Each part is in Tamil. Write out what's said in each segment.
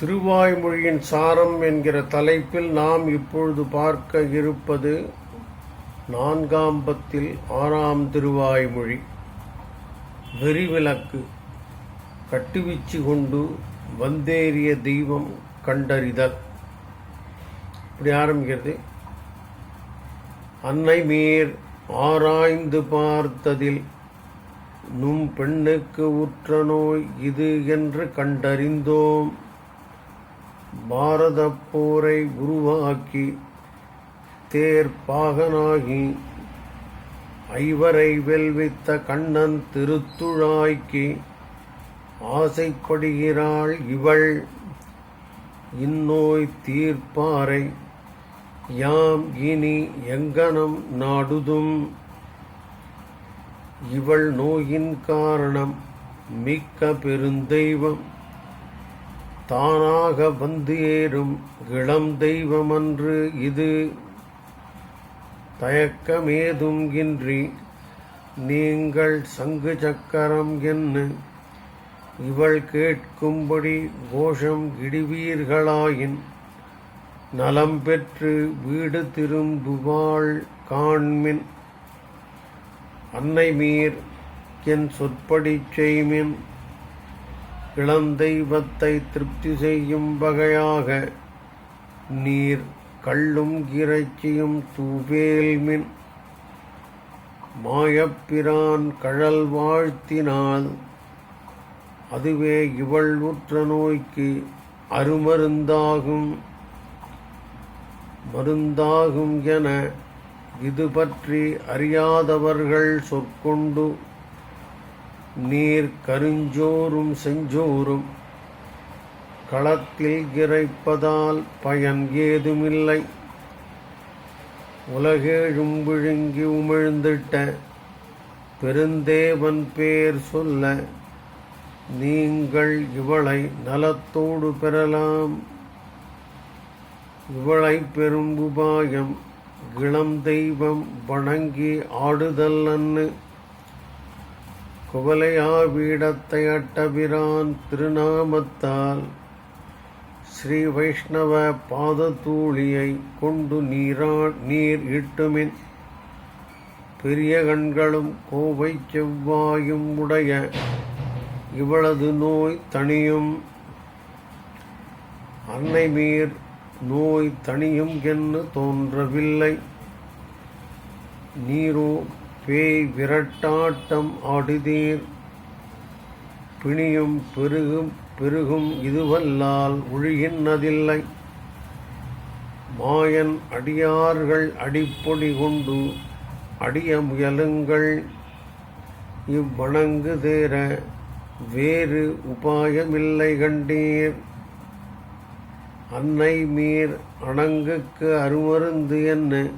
திருவாய்மொழியின் சாரம் என்கிற தலைப்பில் நாம் இப்பொழுது பார்க்க இருப்பது நான்காம் பத்தில் ஆறாம் திருவாய்மொழி. வெறிவிளக்கு. கட்டுவீச்சு கொண்டு வந்தேறிய தெய்வம் கண்டறிதல். இப்படி ஆரம்பிக்கிறது. அன்னை மேர் ஆராய்ந்து பார்த்ததில் நும் பெண்ணுக்கு உற்ற நோய் இது என்று கண்டறிந்தோம். பாரதப் போரை உருவாக்கி தேர்ப்பாகனாகி ஐவரை வெல்வித்த கண்ணன் திருத்துழாய்க்கு ஆசைப்படுகிறாள் இவள். இந்நோய் தீர்ப்பாரை யாம் இனி எங்கனம் நாடுதும்? இவள் நோயின் காரணம் மிக்க பெருந்தெய்வம். தானாக வந்து ஏறும் இளம் தெய்வமன்று இது. தயக்கமேதும் இன்றி நீங்கள் சங்கு சக்கரம் என்ன? இவள் கேட்கும்படி கோஷம் இடுவீர்களாயின் நலம் பெற்று வீடு திரும்புவாள் காண்மின். அன்னை மீர் என் சொற்படி செய்மின். இளந்தெய்வத்தை திருப்தி செய்யும் வகையாக நீர் கள்ளும் இறைச்சியும் தூவேல்மின் மாயப்பிரான் கழல் வாழ்த்தினால் அதுவே இவள் உற்ற நோய்க்கு அருமருந்தாகும். மருந்தாகும் என இது பற்றி அறியாதவர்கள் சொற்கொண்டு நீர் கருஞ்சோறும் செஞ்சோறும். களத்தில் இறைப்பதால் பயன் ஏதுமில்லை. உலகேழும் விழுங்கி உமிழ்ந்திட்ட பெருந்தேவன் பேர் சொல்ல நீங்கள் இவளை நலத்தோடு பெறலாம். இவளை பெரும் உபாயம் இளம் தெய்வம் வணங்கி ஆடுதல் அன்னு. குவலையா வீடத்தை அட்டபிரான் திருநாமத்தால் ஸ்ரீ வைஷ்ணவ பாதத்தூளியை கொண்டு நீரா நீர் இட்டுமின் பெரிய கண்களும் கோவை செவ்வாயும் உடைய இவளது நோய் தணியும். அன்னை மீர் நோய் தணியும் என்று தோன்றவில்லை. நீரோ பேய் விரட்டாட்டம் ஆடுதீர். பிணியும் பெருகும் பெருகும் இதுவல்லால் ஒழுகின்றதில்லை மாயன் அடியார்கள் அடிப்பொடி கொண்டு அடிய முயலுங்கள். இவ்வணங்கு தேர வேறு உபாயமில்லை கண்டீர். அன்னை மீர் அணங்குக்கு அருமருந்து என்ன?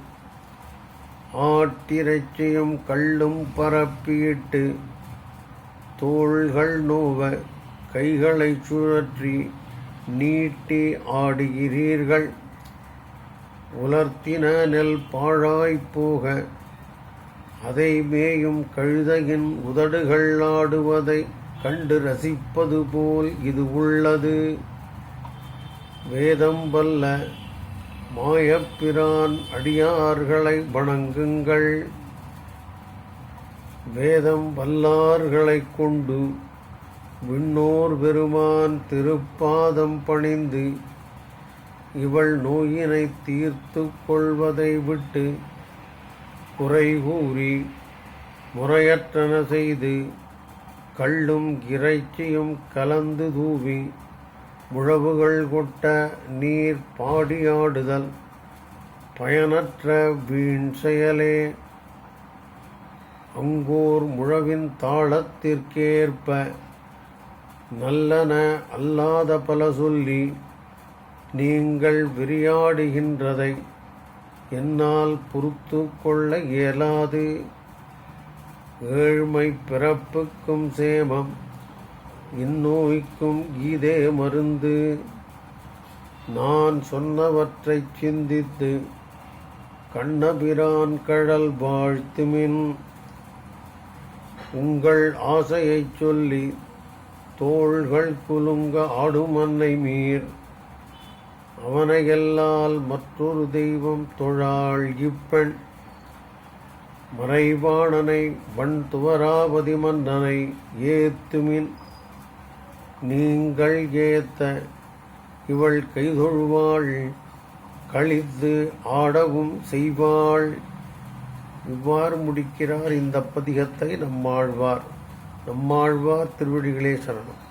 ஆட்டிறைச்சியும் கள்ளும் பரப்பியிட்டு தோள்கள் நோவ கைகளை சுழற்றி நீட்டி ஆடுகிறீர்கள். உலர்த்தின நெல் பாழாய்ப் போக அதை மேயும் கழுதையின் உதடுகள் ஆடுவதை கண்டு ரசிப்பது போல் இது உள்ளது. வேதம் வல்ல மாயப்பிரான் அடியார்களை வணங்குங்கள். வேதம் வல்லார்களைக் கொண்டு விண்ணோர் பெருமான் திருப்பாதம் பணிந்து இவள் நோயினை தீர்த்து கொள்வதை விட்டு குறை கூறி முறையற்றன செய்து கள்ளும் இறைச்சியும் கலந்து தூவி முழவுகள் கொட்ட நீர் பாடியாடுதல் பயனற்ற வீண் செயலே. அங்கோர் முழவின் தாளத்திற்கேற்ப நல்லன அல்லாத பல சொல்லி நீங்கள் விரியாடுகின்றதை என்னால் பொறுத்து கொள்ள இயலாது. ஏழ்மை பிறப்புக்கும் சேமம் இந்நோய்க்கும் கீதே மருந்து. நான் சொன்னவற்றைச் சிந்தித்து கண்ணபிரான் கழல் வாழ்த்துமின் உங்கள் ஆசையைச் சொல்லி தோள்கள் குலுங்க ஆடும் அன்னை மீர். அவனையல்லால் மற்றொரு தெய்வம் தொழாள் இப்பெண். மறைவாணனை வன் துவராபதி மன்னனை ஏத்துமின். நீங்கள் ஏத்த இவள் கைதொழுவாள் கழித்து ஆடவும் செய்வாள். இவ்வாறு முடிக்கிறார் இந்த பதிகத்தை நம்மாழ்வார். நம்மாழ்வார் திருவடிகளே சரணம்.